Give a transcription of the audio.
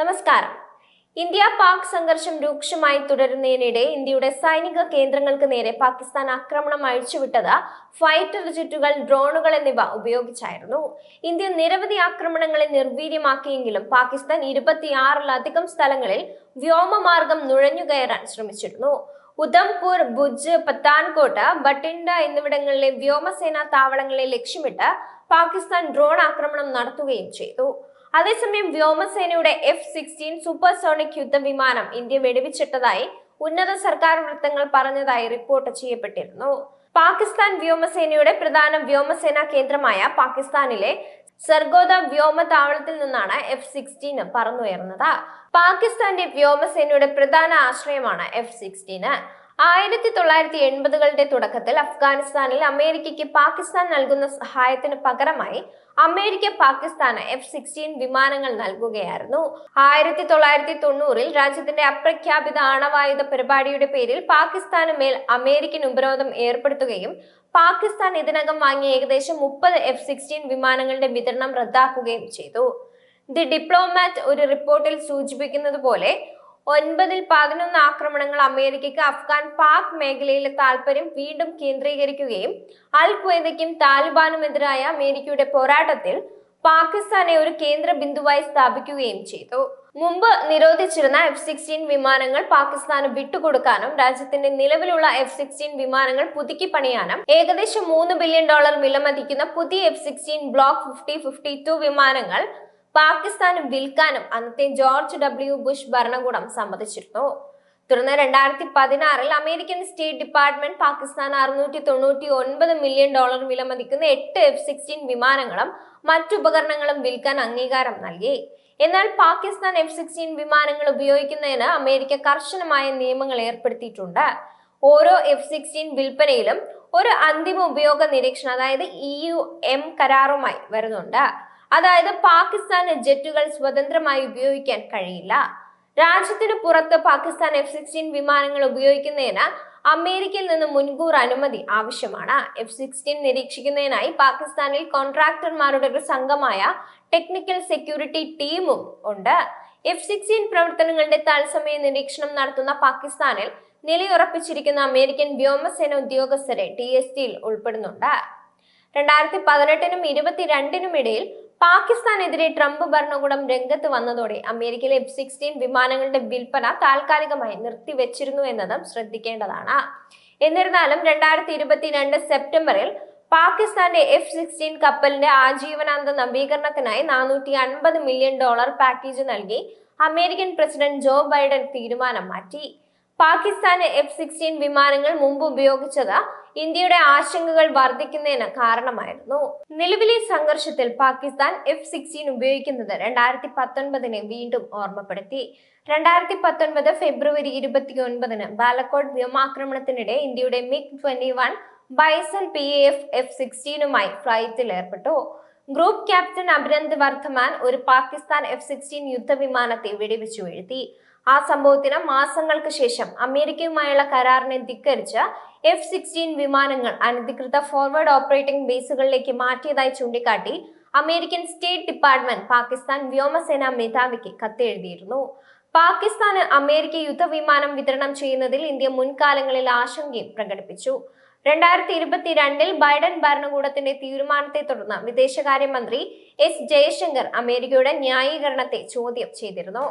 നമസ്കാരം. ഇന്ത്യ പാക് സംഘർഷം രൂക്ഷമായി തുടരുന്നതിനിടെ ഇന്ത്യയുടെ സൈനിക കേന്ദ്രങ്ങൾക്ക് നേരെ പാകിസ്ഥാൻ ആക്രമണം അഴിച്ചുവിട്ടത് ഫൈറ്റർ ജെറ്റുകൾ ഡ്രോണുകൾ എന്നിവ ഉപയോഗിച്ചായിരുന്നു. ഇന്ത്യ നിരവധി ആക്രമണങ്ങളെ നിർവീര്യമാക്കിയെങ്കിലും പാകിസ്ഥാൻ ഇരുപത്തിയാറിലധികം സ്ഥലങ്ങളിൽ വ്യോമമാർഗം നുഴഞ്ഞുകയറാൻ ശ്രമിച്ചിരുന്നു. ഉദംപൂർ ഭുജ് പത്താൻകോട്ട് ബട്ടിൻഡ എന്നിവിടങ്ങളിലെ വ്യോമസേനാ താവളങ്ങളെ ലക്ഷ്യമിട്ട് പാകിസ്ഥാൻ ഡ്രോൺ ആക്രമണം നടത്തുകയും ചെയ്തു. അതേസമയം വ്യോമസേനയുടെ എഫ് സിക്സ്റ്റീൻ സൂപ്പർസോണിക് യുദ്ധവിമാനം ഇന്ത്യ വെടിവെച്ചിട്ടതായി ഉന്നത സർക്കാർ വൃത്തങ്ങൾ പറഞ്ഞതായി റിപ്പോർട്ട് ചെയ്യപ്പെട്ടിരുന്നു. പാകിസ്ഥാൻ വ്യോമസേനയുടെ പ്രധാന വ്യോമസേനാ കേന്ദ്രമായ പാകിസ്ഥാനിലെ സർഗോദ വ്യോമതാവളത്തിൽ നിന്നാണ് എഫ് സിക്സ്റ്റീൻ പറന്നുയർന്നത്. പാകിസ്ഥാന്റെ വ്യോമസേനയുടെ പ്രധാന ആശ്രയമാണ് എഫ് സിക്സ്റ്റീന് ആയിരത്തി തൊള്ളായിരത്തി എൺപതുകളുടെ തുടക്കത്തിൽ അഫ്ഗാനിസ്ഥാനിൽ അമേരിക്കയ്ക്ക് പാകിസ്ഥാൻ നൽകുന്ന സഹായത്തിന് പകരമായി അമേരിക്ക പാകിസ്ഥാന് എഫ് സിക്സ്റ്റീൻ വിമാനങ്ങൾ നൽകുകയായിരുന്നു. ആയിരത്തി തൊള്ളായിരത്തി തൊണ്ണൂറിൽ രാജ്യത്തിന്റെ അപ്രഖ്യാപിത ആണവായുധ പരിപാടിയുടെ പേരിൽ പാകിസ്ഥാന് മേൽ അമേരിക്കൻ ഉപരോധം ഏർപ്പെടുത്തുകയും പാകിസ്ഥാൻ ഇതിനകം വാങ്ങിയ ഏകദേശം മുപ്പത് എഫ് സിക്സ്റ്റീൻ വിമാനങ്ങളുടെ വിതരണം റദ്ദാക്കുകയും ചെയ്തു. ദി ഡിപ്ലോമാറ്റ് ഒരു റിപ്പോർട്ടിൽ സൂചിപ്പിക്കുന്നത് പോലെ ഒൻപതിൽ പതിനൊന്ന് ആക്രമണങ്ങൾ അമേരിക്കയ്ക്ക് അഫ്ഗാൻ പാക് മേഖലയിലെ താൽപര്യം വീണ്ടും കേന്ദ്രീകരിക്കുകയും അൽ ഖ്വയ്ദയ്ക്കും താലിബാനുമെതിരായ അമേരിക്കയുടെ പോരാട്ടത്തിൽ പാകിസ്ഥാനെ ഒരു കേന്ദ്ര ബിന്ദുവായി സ്ഥാപിക്കുകയും ചെയ്തു. മുമ്പ് നിരോധിച്ചിരുന്ന എഫ് സിക്സ്റ്റീൻ വിമാനങ്ങൾ പാകിസ്ഥാന് വിട്ടുകൊടുക്കാനും രാജ്യത്തിന്റെ നിലവിലുള്ള എഫ് സിക്സ്റ്റീൻ വിമാനങ്ങൾ പുതുക്കി പണിയാനും ഏകദേശം മൂന്ന് ബില്യൺ ഡോളർ വിലമതിക്കുന്ന പുതിയ F sixteen block fifty fifty two വിമാനങ്ങൾ പാകിസ്ഥാന് വിൽക്കാനും അന്നത്തെ ജോർജ് ഡബ്ല്യു ബുഷ് ഭരണകൂടം സമ്മതിച്ചിരുന്നു. തുടർന്ന് രണ്ടായിരത്തി പതിനാറിൽ അമേരിക്കൻ സ്റ്റേറ്റ് ഡിപ്പാർട്ട്മെന്റ് പാകിസ്ഥാൻ അറുന്നൂറ്റി തൊണ്ണൂറ്റി ഒൻപത് മില്യൺ ഡോളർ വിലമതിക്കുന്ന എട്ട് എഫ് സിക്സ്റ്റീൻ വിമാനങ്ങളും മറ്റുപകരണങ്ങളും വിൽക്കാൻ അംഗീകാരം നൽകി. എന്നാൽ പാകിസ്ഥാൻ എഫ് സിക്സ്റ്റീൻ വിമാനങ്ങൾ ഉപയോഗിക്കുന്നതിന് അമേരിക്ക കർശനമായ നിയമങ്ങൾ ഏർപ്പെടുത്തിയിട്ടുണ്ട്. ഓരോ എഫ് സിക്സ്റ്റീൻ വിൽപ്പനയിലും ഒരു അന്തിമ ഉപയോഗ നിരീക്ഷണം അതായത് ഇ യു എം കരാറുമായി വരുന്നുണ്ട്. അതായത് പാകിസ്ഥാന് ജെറ്റുകൾ സ്വതന്ത്രമായി ഉപയോഗിക്കാൻ കഴിയില്ല. രാജ്യത്തിന് പുറത്ത് പാകിസ്ഥാൻ എഫ് സിക്സ്റ്റീൻ വിമാനങ്ങൾ ഉപയോഗിക്കുന്നതിന് അമേരിക്കയിൽ നിന്ന് മുൻകൂർ അനുമതി ആവശ്യമാണ്. എഫ് സിക്സ്റ്റീൻ നിരീക്ഷിക്കുന്നതിനായി പാകിസ്ഥാനിൽ കോൺട്രാക്ടർമാരുടെ ഒരു സംഘമായ ടെക്നിക്കൽ സെക്യൂരിറ്റി ടീമും ഉണ്ട്. എഫ് സിക്സ്റ്റീൻ പ്രവർത്തനങ്ങളുടെ തത്സമയ നിരീക്ഷണം നടത്തുന്ന പാകിസ്ഥാനിൽ നിലയുറപ്പിച്ചിരിക്കുന്ന അമേരിക്കൻ വ്യോമസേന ഉദ്യോഗസ്ഥരെ ടി എസ് ടിയിൽ ഉൾപ്പെടുന്നുണ്ട്. രണ്ടായിരത്തി പതിനെട്ടിനും ഇരുപത്തിരണ്ടിനും ഇടയിൽ പാകിസ്ഥാനെതിരെ ട്രംപ് ഭരണകൂടം രംഗത്ത് വന്നതോടെ അമേരിക്കയിലെ എഫ് സിക്സ്റ്റീൻ വിമാനങ്ങളുടെ വിൽപ്പന താൽക്കാലികമായി നിർത്തിവെച്ചിരുന്നു എന്നതും ശ്രദ്ധിക്കേണ്ടതാണ്. എന്നിരുന്നാലും രണ്ടായിരത്തി ഇരുപത്തിരണ്ട് സെപ്റ്റംബറിൽ പാകിസ്ഥാന്റെ എഫ് സിക്സ്റ്റീൻ കപ്പലിന്റെ ആജീവനാന്ത നവീകരണത്തിനായി നാനൂറ്റി അൻപത് മില്യൺ ഡോളർ പാക്കേജ് നൽകി അമേരിക്കൻ പ്രസിഡന്റ് ജോ ബൈഡൻ തീരുമാനം മാറ്റി. പാകിസ്ഥാന് എഫ് സിക്സ്റ്റീൻ വിമാനങ്ങൾ മുമ്പ് ഉപയോഗിച്ചത് ഇന്ത്യയുടെ ആശങ്കകൾ വർദ്ധിക്കുന്നതിന് കാരണമായിരുന്നു. നിലവിലെ സംഘർഷത്തിൽ പാകിസ്ഥാൻ എഫ് സിക്സ്റ്റീൻ ഉപയോഗിക്കുന്നത് രണ്ടായിരത്തി പത്തൊൻപതിനെ വീണ്ടും ഓർമ്മപ്പെടുത്തി. രണ്ടായിരത്തി പത്തൊൻപത് ഫെബ്രുവരി ഇരുപത്തി ഒൻപതിന് ബാലക്കോട്ട് വ്യോമാക്രമണത്തിനിടെ ഇന്ത്യയുടെ MiG twenty one Bison P F F സിക്സ്റ്റീനുമായി ഫ്ലൈറ്റിൽ ഏർപ്പെട്ടു. ഗ്രൂപ്പ് ക്യാപ്റ്റൻ അഭിനന്ദ് വർദ്ധമാൻ ഒരു പാകിസ്ഥാൻ എഫ് സിക്സ്റ്റീൻ യുദ്ധവിമാനത്തെ വെടിവെച്ചു വീഴ്ത്തി. ആ സംഭവത്തിന് മാസങ്ങൾക്ക് ശേഷം അമേരിക്കയുമായുള്ള കരാറിനെ ധിക്കരിച്ച് എഫ് സിക്സ്റ്റീൻ വിമാനങ്ങൾ അനധികൃത ഫോർവേഡ് ഓപ്പറേറ്റിംഗ് ബേസുകളിലേക്ക് മാറ്റിയതായി ചൂണ്ടിക്കാട്ടി അമേരിക്കൻ സ്റ്റേറ്റ് ഡിപ്പാർട്ട്മെന്റ് പാകിസ്ഥാൻ വ്യോമസേനാ മേധാവിക്ക് കത്തെഴുതിയിരുന്നു. പാകിസ്ഥാന് അമേരിക്ക യുദ്ധവിമാനം വിതരണം ചെയ്യുന്നതിൽ ഇന്ത്യ മുൻകാലങ്ങളിൽ ആശങ്കയും പ്രകടിപ്പിച്ചു. രണ്ടായിരത്തി ഇരുപത്തിരണ്ടിൽ ബൈഡൻ ഭരണകൂടത്തിന്റെ തീരുമാനത്തെ തുടർന്ന് വിദേശകാര്യമന്ത്രി എസ് ജയശങ്കർ അമേരിക്കയുടെ ന്യായീകരണത്തെ ചോദ്യം ചെയ്തിരുന്നു.